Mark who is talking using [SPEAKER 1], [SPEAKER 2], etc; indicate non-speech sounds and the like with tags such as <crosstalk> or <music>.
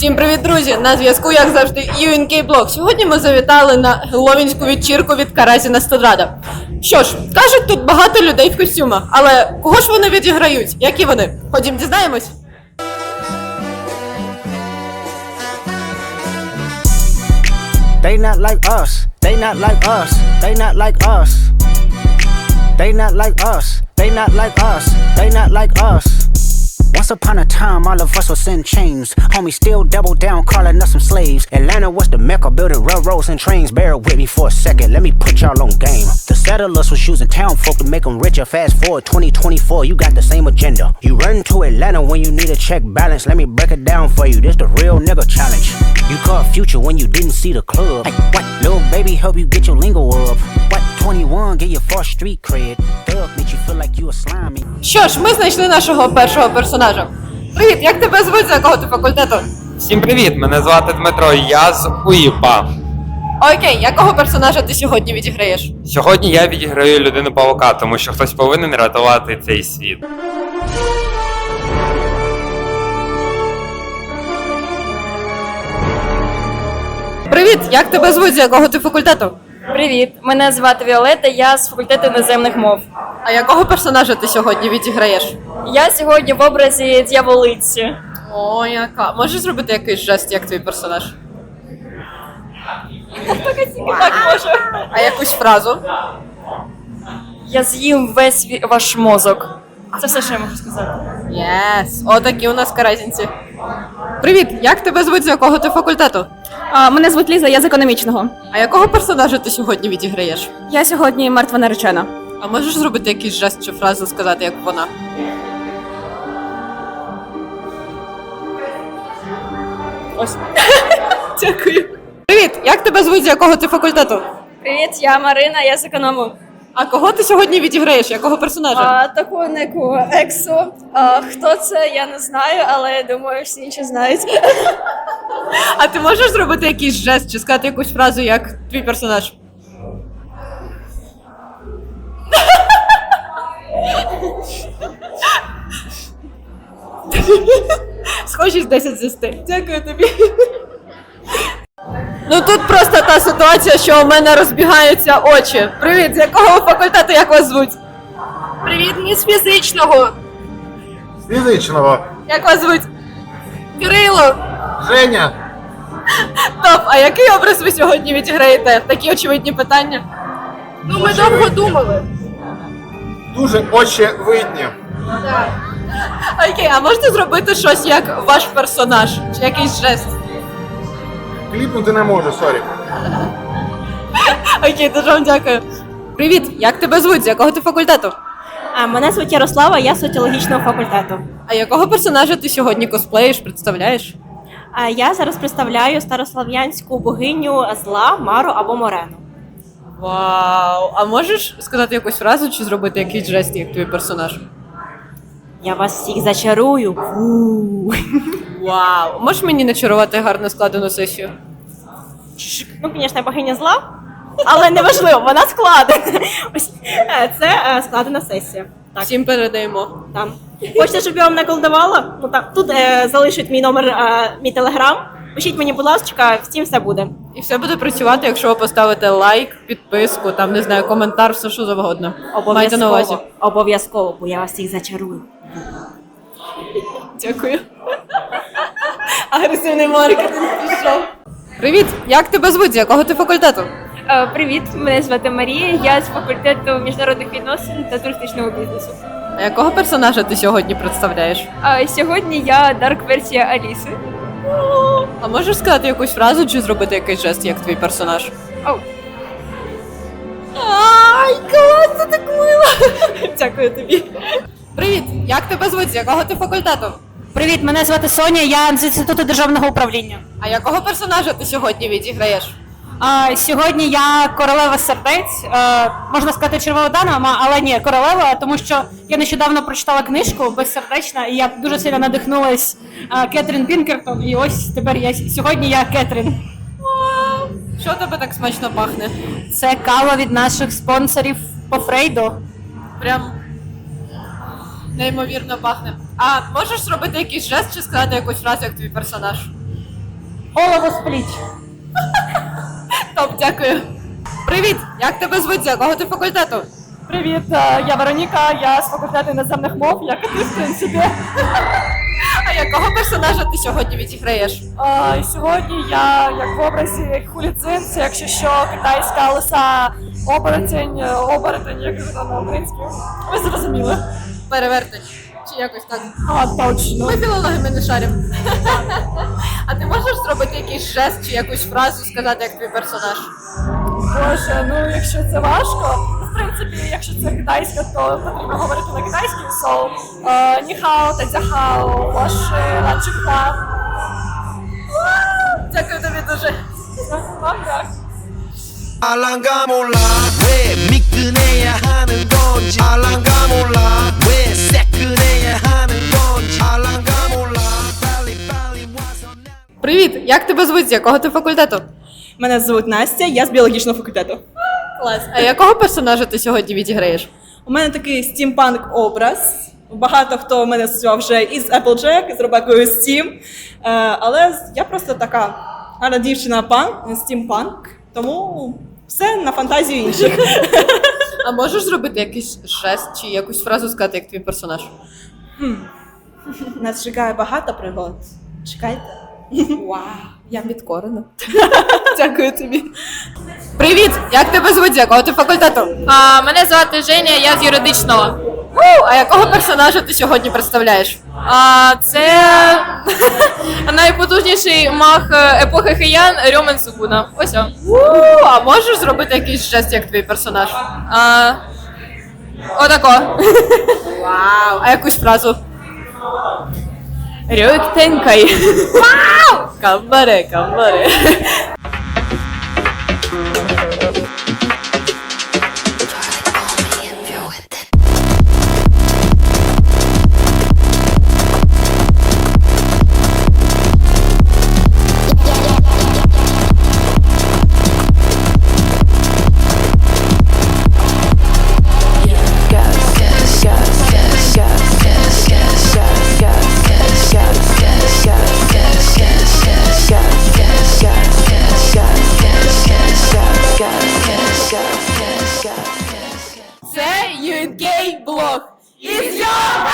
[SPEAKER 1] Всім привіт, друзі! На зв'язку, як завжди, UNK Blog. Сьогодні ми завітали на геловінську вечірку від Каразіна Стадрада. Що ж, кажуть, тут багато людей в костюмах, але кого ж вони відіграють? Які вони? Ходім дізнаємось.
[SPEAKER 2] They not like us. They not like us. They not like us. They not like us. They not like us. They not like us. Once upon a time, all of us was in chains. Homie still double down, calling us some slaves. Atlanta was the mecca, building railroads and trains. Bear with me for a second, let me put y'all on game. The settlers was using town folk to make them richer. Fast forward 2024, you got the same agenda. You run to Atlanta when you need a check balance. Let me break it down for you. This the real nigga challenge. You caught future when you didn't see the club. Hey, what? Little baby help you get your lingo up. What? 21 get your first street cred. Thug make you feel like you a slimy.
[SPEAKER 1] Що ж, ми знайшли нашого першого персонажа. Привіт, як тебе звуть, з якого ти факультету?
[SPEAKER 3] Всім привіт! Мене звати Дмитро, я з УІПА.
[SPEAKER 1] Окей, якого персонажа ти сьогодні відіграєш?
[SPEAKER 3] Сьогодні я відіграю людину павука, тому що хтось повинен рятувати цей світ.
[SPEAKER 1] Привіт, як тебе звуть, з якого ти факультету?
[SPEAKER 4] Привіт, мене звати Віолета, я з факультету іноземних мов.
[SPEAKER 1] А якого персонажа ти сьогодні відіграєш?
[SPEAKER 4] Я сьогодні в образі дьяволиці.
[SPEAKER 1] О, яка. Можеш зробити якийсь жест, як твій персонаж?
[SPEAKER 4] Так може.
[SPEAKER 1] А якусь фразу?
[SPEAKER 4] Я з'їм весь ві- ваш мозок. Це все, що я можу сказати.
[SPEAKER 1] Єс, отакі у нас каразінці. Привіт, як тебе звуть, з якого ти факультету?
[SPEAKER 5] А, мене звуть Ліза, я з економічного.
[SPEAKER 1] А якого персонажа ти сьогодні відіграєш?
[SPEAKER 5] Я сьогодні мертва наречена.
[SPEAKER 1] А можеш зробити якийсь жест чи фразу сказати, як вона?
[SPEAKER 4] Ось. <laughs>
[SPEAKER 1] Дякую. Привіт, як тебе звуть, з якого ти факультету?
[SPEAKER 4] Привіт, я Марина, я з економу.
[SPEAKER 1] А кого ти сьогодні відіграєш? Якого персонажа?
[SPEAKER 4] А, таку неку ексу. А, хто це, я не знаю, але я думаю, всі інші знають.
[SPEAKER 1] А ти можеш зробити якийсь жест чи сказати якусь фразу, як твій персонаж? <laughs> Схожість 10 з 10. Дякую тобі. Ну тут просто та ситуація, що у мене розбігаються очі. Привіт, з якого факультету як вас звуть? Привіт, мені з фізичного.
[SPEAKER 6] Фізичного.
[SPEAKER 1] Як вас звуть? Кирило.
[SPEAKER 6] Женя.
[SPEAKER 1] Топ, а який образ ви сьогодні відіграєте? Такі очевидні питання. Ну, ми довго думали.
[SPEAKER 6] Дуже очевидні.
[SPEAKER 1] Окей, а можете зробити щось як ваш персонаж? Чи якийсь жест?
[SPEAKER 6] Кліпнути не можу, сорі.
[SPEAKER 1] Окей, дуже вам дякую. Привіт, як тебе звуть? З якого ти факультету?
[SPEAKER 5] А мене звуть Ярослава, я з соціологічного факультету.
[SPEAKER 1] А якого персонажа ти сьогодні косплеїш, представляєш?
[SPEAKER 5] А я зараз представляю старослав'янську богиню зла, Мару або Морену.
[SPEAKER 1] Вау! А можеш сказати якусь фразу чи зробити якийсь жест, як твій персонаж?
[SPEAKER 5] Я вас всіх зачарую.
[SPEAKER 1] Вау! Можеш мені начарувати гарно складену сесію?
[SPEAKER 5] Ну, звісно, богиня зла, але неважливо, вона складена. Ось е, це е, складена сесія. Так,
[SPEAKER 1] Всім передаємо.
[SPEAKER 5] там. Хочете, щоб я вам наколдувала? Ну так, тут е, залишить мій номер, е, мій телеграм. Пишіть мені, будь ласка, всім все буде.
[SPEAKER 1] І все буде працювати, якщо ви поставите лайк, підписку, там не знаю, коментар, все що завгодно. Майте на увазі.
[SPEAKER 5] Обов'язково. Обов'язково, бо я вас всіх зачарую.
[SPEAKER 1] Дякую. Агресивний маркетинг пішов. Привіт! Як тебе звуть? З якого ти факультету?
[SPEAKER 7] Е, Привіт, мене звати Марія. Я з факультету міжнародних відносин та туристичного бізнесу.
[SPEAKER 1] А якого персонажа ти сьогодні представляєш?
[SPEAKER 7] А сьогодні я дарк версія Аліси.
[SPEAKER 1] А можеш сказати якусь фразу чи зробити якийсь жест, як твій персонаж?
[SPEAKER 7] Оу.
[SPEAKER 1] Ай, клас, це так мило! Дякую тобі. Привіт! Як тебе звуть? З якого ти факультету?
[SPEAKER 5] Привіт, мене звати Соня, я з інституту державного управління.
[SPEAKER 1] А якого персонажа ти сьогодні відіграєш?
[SPEAKER 5] А, сьогодні я королева сердець, е, можна сказати, червова дама, але ні, королева, тому що я нещодавно прочитала книжку безсердечна, і я дуже сильно надихнулась е, Кетрін Пінкертон. І ось тепер я сьогодні я Кетрін.
[SPEAKER 1] Що тебе так смачно пахне?
[SPEAKER 5] Це кава від наших спонсорів по Фрейду.
[SPEAKER 1] Прям неймовірно пахне. А можеш зробити якийсь жест чи сказати якусь фразу, як твій персонаж?
[SPEAKER 5] Голову з пліч. <laughs>
[SPEAKER 1] Топ, дякую. Привіт! Як тебе звуть? З якого ти факультету?
[SPEAKER 4] Привіт, е, я Вероніка, я з факультету іноземних мов, як і ти, в принципі. <laughs>
[SPEAKER 1] А якого персонажа ти сьогодні відіграєш?
[SPEAKER 4] А, і сьогодні я як в образі хулідзин, це якщо що, китайська лиса оборотень, е, оборотень, як його на українській. Ви зрозуміли
[SPEAKER 1] Перевертач. Чи якось так?
[SPEAKER 4] А, точно.
[SPEAKER 1] Ми філологи, ми не шаримо. А ти можеш зробити якийсь жест чи якусь фразу сказати, як твій персонаж?
[SPEAKER 4] Боже, ну якщо це важко, ну, в принципі, якщо це китайська, то потрібно говорити на китайській. So, е, ніхао, тадзяхао, ваші ланчикха.
[SPEAKER 1] Дякую тобі дуже.
[SPEAKER 4] Вам так.
[SPEAKER 8] 알랑가 몰라 왜 미끈해야 하는 건지 알랑가 몰라 왜 새끈해야 하는 건지 알랑가 몰라 빨리 빨리 와서 나
[SPEAKER 1] Привіт! Як тебе звуть? З якого ти факультету?
[SPEAKER 9] Мене звуть Настя, я з біологічного факультету.
[SPEAKER 1] Клас. А якого персонажа ти сьогодні відіграєш?
[SPEAKER 9] У мене такий стімпанк образ. Багато хто мене асоціював вже із Applejack, з Ребекою Steam. Е, але я просто така гарна дівчина пан, стімпанк, тому все на фантазію інших. <laughs>
[SPEAKER 1] А можеш зробити якийсь жест чи якусь фразу сказати, як твій персонаж?
[SPEAKER 9] Нас чекає багато пригод. Чекайте.
[SPEAKER 1] Вау, я підкорена. <laughs>
[SPEAKER 9] Дякую тобі.
[SPEAKER 1] Привіт! Як тебе звуть? З якого ти факультету?
[SPEAKER 7] А, мене звати Женя, я з юридичного.
[SPEAKER 1] У, а якого персонажа ти сьогодні представляєш?
[SPEAKER 7] А, це <laughs> найпотужніший маг е, епохи Хеян Рьомен Сукуна. Ось он.
[SPEAKER 1] А можеш зробити якийсь жест, як твій персонаж?
[SPEAKER 7] А, отако.
[SPEAKER 1] Вау! А якусь фразу?
[SPEAKER 7] Рюк тенкай.
[SPEAKER 1] Камбаре, камбаре. Це UNK